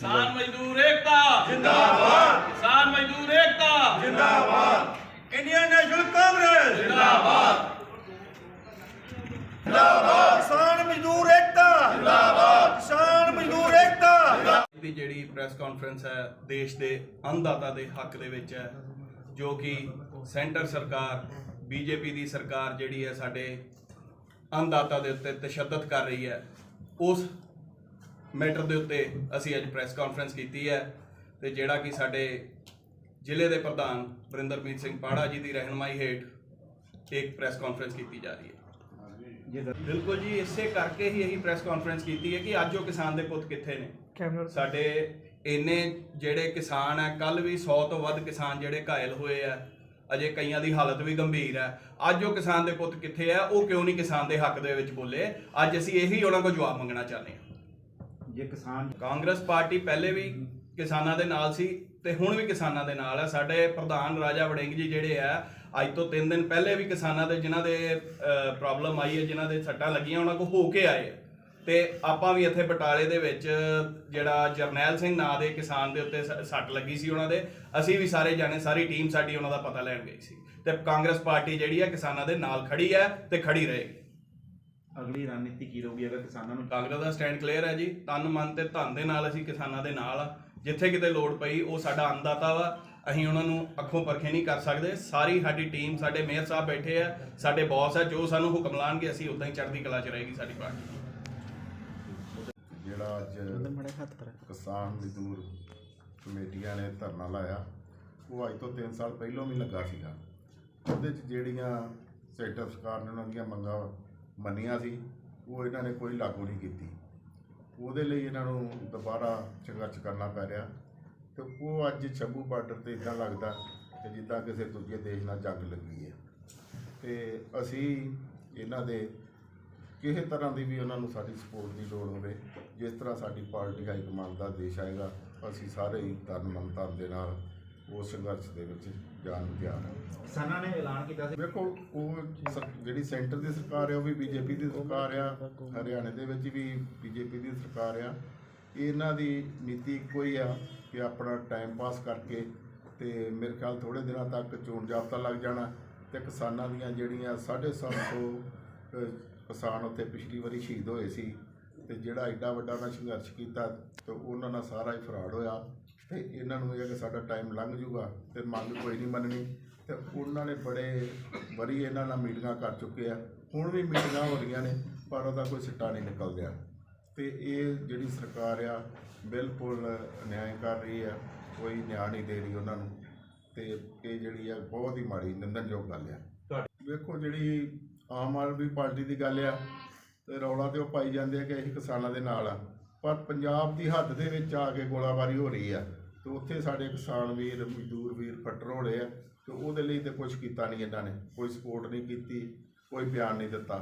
ਕਿਸਾਨ ਮਜ਼ਦੂਰ ਏਕਤਾ। ਜਿੰਦਾਬਾਦ। ਕਿਸਾਨ ਮਜ਼ਦੂਰ ਏਕਤਾ। ਜਿੰਦਾਬਾਦ। Indian National Congress. ਜਿੰਦਾਬਾਦ। ਜਿੰਦਾਬਾਦ। ਕਿਸਾਨ ਮਜ਼ਦੂਰ ਏਕਤਾ। ਜਿੰਦਾਬਾਦ। ਕਿਸਾਨ ਮਜ਼ਦੂਰ ਏਕਤਾ। ਦੀ ਜਿਹੜੀ ਪ੍ਰੈਸ ਕਾਨਫਰੰਸ ਹੈ ਦੇਸ਼ ਦੇ ਅੰਨਦਾਤਾ ਦੇ ਹੱਕ ਦੇ ਵਿੱਚ ਹੈ ਜੋ ਕਿ ਸੈਂਟਰ ਸਰਕਾਰ ਬੀਜੇਪੀ ਦੀ ਸਰਕਾਰ ਜਿਹੜੀ ਹੈ ਸਾਡੇ ਅੰਨਦਾਤਾ ਦੇ ਉੱਤੇ ਤਸ਼ੱਦਦ ਕਰ ਰਹੀ ਹੈ ਉਸ ਮੈਟਰ ਦੇ ਉੱਤੇ ਅਸੀਂ ਅੱਜ ਪ੍ਰੈਸ ਕਾਨਫਰੰਸ ਕੀਤੀ ਹੈ ਤੇ ਜਿਹੜਾ ਕਿ ਸਾਡੇ ਜ਼ਿਲ੍ਹੇ ਦੇ ਪ੍ਰਧਾਨ ਵਰਿੰਦਰਪ੍ਰੀਤ ਸਿੰਘ ਪਾੜਾ ਜੀ ਦੀ ਰਹਿਨਮਾਈ ਹੇਠ ਇੱਕ ਪ੍ਰੈਸ ਕਾਨਫਰੰਸ ਕੀਤੀ ਜਾ ਰਹੀ ਹੈ। ਬਿਲਕੁਲ ਜੀ ਇਸੇ ਕਰਕੇ ਹੀ ਇਹੀ ਪ੍ਰੈਸ ਕਾਨਫਰੰਸ ਕੀਤੀ ਹੈ ਕਿ ਅੱਜ ਉਹ ਕਿਸਾਨ ਦੇ ਪੁੱਤ ਕਿੱਥੇ ਨੇ? ਸਾਡੇ ਇੰਨੇ ਜਿਹੜੇ ਕਿਸਾਨ ਆ ਕੱਲ ਵੀ 100 ਤੋਂ ਵੱਧ ਕਿਸਾਨ ਜਿਹੜੇ ਘਾਇਲ ਹੋਏ ਆ ਅਜੇ ਕਈਆਂ ਦੀ ਹਾਲਤ ਵੀ ਗੰਭੀਰ ਹੈ। ਅੱਜ ਉਹ ਕਿਸਾਨ ਦੇ ਪੁੱਤ ਕਿੱਥੇ ਆ? ਉਹ ਕਿਉਂ ਨਹੀਂ ਕਿਸਾਨ ਦੇ ਹੱਕ ਦੇ ਵਿੱਚ ਬੋਲੇ? ਅੱਜ ਅਸੀਂ ਇਹੀ ਉਹਨਾਂ ਕੋਲ ਜਵਾਬ ਮੰਗਣਾ ਚਾਹੁੰਦੇ ਹਾਂ। ਜੇ ਕਿਸਾਨ ਕਾਂਗਰਸ ਪਾਰਟੀ ਪਹਿਲੇ ਵੀ ਕਿਸਾਨਾਂ ਦੇ ਨਾਲ ਸੀ ਤੇ ਹੁਣ ਵੀ ਕਿਸਾਨਾਂ ਦੇ ਨਾਲ ਹੈ ਸਾਡੇ ਪ੍ਰਧਾਨ ਰਾਜਾ ਵੜਿੰਗ ਜੀ ਜਿਹੜੇ ਆ, ਅੱਜ ਤੋਂ 3 ਦਿਨ ਪਹਿਲੇ ਵੀ ਕਿਸਾਨਾਂ ਦੇ, ਜਿਨ੍ਹਾਂ ਦੇ ਪ੍ਰੋਬਲਮ ਆਈ ਹੈ, ਜਿਨ੍ਹਾਂ ਦੇ ਸੱਟਾਂ ਲੱਗੀਆਂ, ਉਹਨਾਂ ਕੋ ਹੋ ਕੇ ਆਏ ਆ। ਤੇ ਆਪਾਂ ਵੀ ਇੱਥੇ ਬਟਾਲੇ ਦੇ ਵਿੱਚ ਜਿਹੜਾ ਜਰਨੈਲ ਸਿੰਘ ਨਾਂ ਦੇ ਕਿਸਾਨ ਦੇ ਉੱਤੇ ਸ- ਸੱਟ ਲੱਗੀ ਸੀ ਉਹਨਾਂ ਦੇ। ਅਸੀਂ ਵੀ ਸਾਰੇ ਜਾਣੇ, ਸਾਰੀ ਟੀਮ ਸਾਡੀ ਉਹਨਾਂ ਦਾ ਪਤਾ ਲੈਣ ਗਈ ਸੀ। ਤੇ ਕਾਂਗਰਸ ਪਾਰਟੀ ਜਿਹੜੀ ਹੈ ਕਿਸਾਨਾਂ ਦੇ ਨਾਲ ਖੜੀ ਹੈ ਤੇ ਖੜੀ ਰਹੇਗੀ। ਅਗਲੀ ਰਣਨੀਤੀ ਕੀ ਰਹੂਗੀ ਅਗਰ ਕਿਸਾਨਾਂ ਨੂੰ ਕਾਂਗਰਸ ਦਾ ਸਟੈਂਡ ਕਲੀਅਰ ਹੈ ਜੀ। ਤਨ ਮਨ ਤੇ ਧਨ ਦੇ ਨਾਲ ਅਸੀਂ ਕਿਸਾਨਾਂ ਦੇ ਨਾਲ ਆ। ਜਿੱਥੇ ਕਿਤੇ ਲੋੜ ਪਈ ਉਹ ਸਾਡਾ ਅੰਨਦਾਤਾ ਵਾ। ਅਸੀਂ ਉਹਨਾਂ ਨੂੰ ਅੱਖੋਂ ਪਰਖੇ ਨਹੀਂ ਕਰ ਸਕਦੇ। ਸਾਰੀ ਸਾਡੀ ਟੀਮ ਸਾਡੇ ਮੇਅਰ ਸਾਹਿਬ ਬੈਠੇ ਆ। ਸਾਡੇ ਬੌਸ ਆ ਜੋ ਸਾਨੂੰ ਹੁਕਮ ਲਾਣਗੇ ਅਸੀਂ ਉਦਾਂ ਹੀ ਚੜ੍ਹਦੀ ਕਲਾ 'ਚ ਰਹੇਗੀ ਸਾਡੀ ਪਾਰਟੀ। ਜਿਹੜਾ ਅੱਜ ਕਿਸਾਨ ਮਜ਼ਦੂਰ ਕਮੇਟੀਆਂ ਨੇ ਧਰਨਾ ਲਾਇਆ ਉਹ ਅੱਜ ਤੋਂ 3 ਸਾਲ ਪਹਿਲਾਂ ਵੀ ਲੱਗਾ ਸੀਗਾ। ਉਹਦੇ 'ਚ ਜਿਹੜੀਆਂ ਸੈਂਟਰ ਸਰਕਾਰ ਨੇ ਉਹਨਾਂ ਦੀਆਂ ਮੰਗਾਂ ਮੰਨੀਆਂ ਸੀ, ਉਹ ਇਹਨਾਂ ਨੇ ਕੋਈ ਲਾਗੂ ਨਹੀਂ ਕੀਤੀ। ਉਹਦੇ ਲਈ ਇਹਨਾਂ ਨੂੰ ਦੁਬਾਰਾ ਸੰਘਰਸ਼ ਕਰਨਾ ਪੈ ਰਿਹਾ ਤੇ ਉਹ ਅੱਜ ਸ਼ੰਭੂ ਬਾਰਡਰ ਤੇ ਇਦਾਂ ਲੱਗਦਾ ਕਿ ਜਿੱਦਾਂ ਕਿਸੇ ਦੂਜੇ ਦੇਸ਼ ਨਾਲ ਜੰਗ ਲੱਗੀ ਹੈ। ਤੇ ਅਸੀਂ ਇਹਨਾਂ ਦੇ ਕਿਸੇ ਤਰ੍ਹਾਂ ਦੀ ਵੀ ਉਹਨਾਂ ਨੂੰ ਸਾਡੀ ਸਪੋਰਟ ਦੀ ਲੋੜ ਹੋਵੇ, ਜਿਸ ਤਰ੍ਹਾਂ ਸਾਡੀ ਪਾਰਟੀ ਹਾਈ ਕਮਾਂਡ ਦਾ ਦੇਸ਼ ਆਏਗਾ, ਅਸੀਂ ਸਾਰੇ ਹੀ ਤਨ ਮਨ ਧਨ ਦੇ ਨਾਲ ਉਸ ਸੰਘਰਸ਼ ਦੇ ਵਿੱਚ ਜਾਣ ਨੂੰ ਤਿਆਰ ਹਾਂ। ਕਿਸਾਨਾਂ ਨੇ ਐਲਾਨ ਕੀਤਾ ਸੀ। ਵੇਖੋ ਉਹ ਸਰ- ਜਿਹੜੀ ਸੈਂਟਰ ਦੀ ਸਰਕਾਰ ਹੈ ਉਹ ਵੀ ਬੀਜੇਪੀ ਦੀ ਸਰਕਾਰ ਆ। ਹਰਿਆਣੇ ਦੇ ਵਿੱਚ ਵੀ ਬੀਜੇਪੀ ਦੀ ਸਰਕਾਰ ਆ। ਇਹਨਾਂ ਦੀ ਨੀਤੀ ਇੱਕੋ ਹੀ ਆ ਕਿ ਆਪਣਾ ਟਾਈਮ ਪਾਸ ਕਰਕੇ ਤੇ ਮੇਰੇ ਖਿਆਲ ਥੋੜੇ ਦਿਨਾਂ ਤੱਕ ਚੋਣ ਜਾਬਤਾ ਲੱਗ ਜਾਣਾ ਤੇ ਕਿਸਾਨਾਂ ਦੀਆਂ ਜਿਹੜੀਆਂ 750 ਅਹ, ਕਿਸਾਨ ਉੱਥੇ ਪਿਛਲੀ ਵਾਰੀ ਸ਼ਹੀਦ ਹੋਏ ਸੀ ਤੇ ਜਿਹੜਾ ਐਡਾ ਵੱਡਾ ਉਹਨਾਂ ਸੰਘਰਸ਼ ਕੀਤਾ ਤੇ ਉਹਨਾਂ ਨਾਲ ਸਾਰਾ ਹੀ ਫਰਾਡ ਹੋਇਆ। ਤੇ ਇਹਨਾਂ ਨੂੰ ਇਹ ਹੈ ਕਿ ਸਾਡਾ ਟਾਈਮ ਲੰਘ ਜੂਗਾ ਤੇ ਮੰਗ ਕੋਈ ਨਹੀਂ ਮੰਨਣੀ ਤੇ ਉਹਨਾਂ ਨੇ ਬੜੇ ਵਰੀ ਇਹਨਾਂ ਨਾਲ ਮੀਟਿੰਗਾਂ ਕਰ ਚੁੱਕੇ ਆ। ਹੁਣ ਵੀ ਮੀਟਿੰਗਾਂ ਹੋ ਰਹੀਆਂ ਨੇ, ਪਰ ਉਹਦਾ ਕੋਈ ਸਿੱਟਾ ਨਹੀਂ ਨਿਕਲ ਰਿਹਾ ਤੇ ਇਹ ਜਿਹੜੀ ਸਰਕਾਰ ਆ, ਬਿਲਕੁਲ ਨਿਆਂ ਕਰ ਰਹੀ ਆ, ਕੋਈ ਨਿਆਂ ਨਹੀਂ ਦੇ ਰਹੀ ਉਹਨਾਂ ਨੂੰ। ਤੇ ਇਹ ਜਿਹੜੀ ਆ, ਬਹੁਤ ਹੀ ਮਾੜੀ, ਨਿੰਦਣਯੋਗ ਗੱਲ ਆ। ਵੇਖੋ ਜਿਹੜੀ ਆਮ ਆਦਮੀ ਪਾਰਟੀ ਦੀ ਗੱਲ ਆ, ਤੇ ਰੌਲਾ ਤੇ ਉਹ ਪਾਈ ਜਾਂਦੇ ਆ ਕਿ ਅਸੀਂ ਕਿਸਾਨਾਂ ਦੇ ਨਾਲ ਆ। ਪਰ ਪੰਜਾਬ ਦੀ ਹੱਦ ਦੇ ਵਿੱਚ ਆ ਕੇ ਗੋਲਾਬਾਰੀ ਹੋ ਰਹੀ ਆ। ਤੇ ਉੱਥੇ ਸਾਡੇ ਕਿਸਾਨ ਵੀਰ, ਮਜ਼ਦੂਰ ਵੀਰ ਫੱਟਰ ਹੋ ਆ, ਤੇ ਉਹਦੇ ਲਈ ਤੇ ਕੁਝ ਕੀਤਾ ਨਹੀਂ ਇਹਨਾਂ ਨੇ, ਕੋਈ ਸਪੋਰਟ ਨਹੀਂ ਕੀਤੀ, ਕੋਈ ਬਿਆਨ ਨਹੀਂ ਦਿੱਤਾ।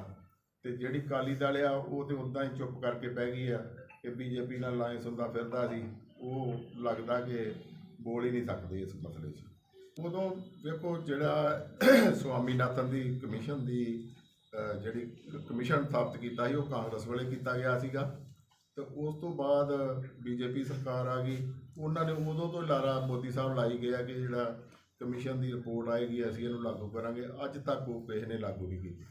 ਤੇ ਜਿਹੜੀ ਕਾਲੀ ਦਲ ਆ, ਉਹ ਤੇ ਉਦਾਂ ਹੀ ਚੁੱਪ ਕਰਕੇ ਬਹਿ ਗਈ ਆ ਕਿ ਬੀਜੇਪੀ ਨਾਲ ਲਾਇੰਸ ਹੁੰਦਾ ਫਿਰਦਾ ਸੀ, ਉਹ ਲੱਗਦਾ ਕਿ ਬੋਲ ਹੀ ਨਹੀਂ ਸਕਦੇ ਇਸ ਮਸਲੇ 'ਚ। ਉਦੋਂ ਵੇਖੋ ਜਿਹੜਾ ਸਵਾਮੀਨਾਥਨ ਦੀ ਕਮਿਸ਼ਨ ਦੀ ਜਿਹੜੀ ਕਮਿਸ਼ਨ ਸਥਾਪਿਤ ਕੀਤਾ ਸੀ, ਉਹ ਕਾਂਗਰਸ ਵੇਲੇ ਕੀਤਾ ਗਿਆ ਸੀਗਾ। ਤੇ ਉਸ ਤੋਂ ਬਾਅਦ ਬੀਜੇਪੀ ਸਰਕਾਰ ਆ ਗਈ। ਉਹਨਾਂ ਨੇ ਉਦੋਂ ਤੋਂ ਲਾਰਾ ਮੋਦੀ ਸਾਹਿਬ ਲਾਈ ਗਿਆ ਕਿ ਜਿਹੜਾ ਕਮਿਸ਼ਨ ਦੀ ਰਿਪੋਰਟ ਆਏਗੀ, ਅਸੀਂ ਇਹਨੂੰ ਲਾਗੂ ਕਰਾਂਗੇ। ਅੱਜ ਤੱਕ ਉਹ ਕਿਸੇ ਨੇ ਲਾਗੂ ਨਹੀਂ ਕੀਤੀ।